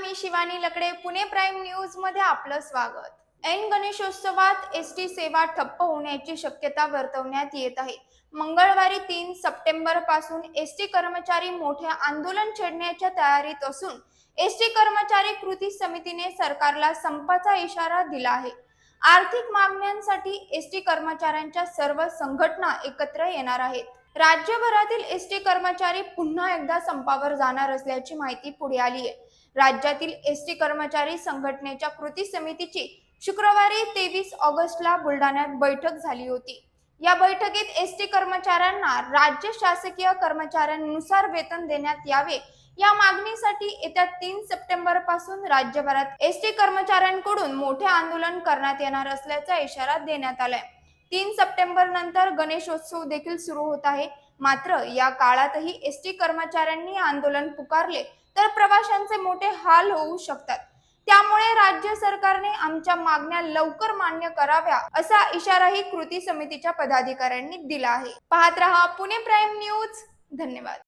मी शिवानी लकडे Pune prime न्यूजमध्ये आपलं स्वागत. ऐन गणेशोत्सवात एस टी सेवा ठप्प होण्याची शक्यता वर्तवण्यात येत आहे. मंगळवारी तीन सप्टेंबरपासून एस टी कर्मचारी मोठे आंदोलन छेडण्याच्या तयारीत असून एस टी कर्मचारी कृती समितीने सरकारला संपाचा इशारा दिला आहे. आर्थिक मागण्यांसाठी एस टी कर्मचाऱ्यांच्या सर्व संघटना एकत्र येणार आहेत. राज्यभरातील एस टी कर्मचारी पुन्हा एकदा संपावर जाणार असल्याची माहिती पुढे आली आहे राज्यातील एस टी कर्मचारी संघटनेच्या कृती समितीची शुक्रवारी तेवीस ऑगस्टला बुलढाण्यात बैठक झाली होती. या बैठकीत एस टी कर्मचाऱ्यांना राज्य शासकीय कर्मचाऱ्यांनुसार वेतन देण्यात यावे. या मागणीसाठी येत्या तीन सप्टेंबरपासून राज्यभरात एस टी कर्मचाऱ्यांकडून मोठे आंदोलन करण्यात येणार असल्याचा इशारा देण्यात आलाय. तीन सप्टेंबर नंतर गणेशोत्सव देखील सुरू होत आहे. मात्र या काळातही एस टी कर्मचाऱ्यांनी आंदोलन पुकारले तर प्रवाशांचे मोठे हाल होऊ शकतात. त्यामुळे राज्य सरकारने आमच्या मागण्या लवकर मान्य कराव्या असा इशाराही कृती समितीच्या पदाधिकाऱ्यांनी दिला आहे. पाहत रहा पुणे प्राईम न्यूज. धन्यवाद.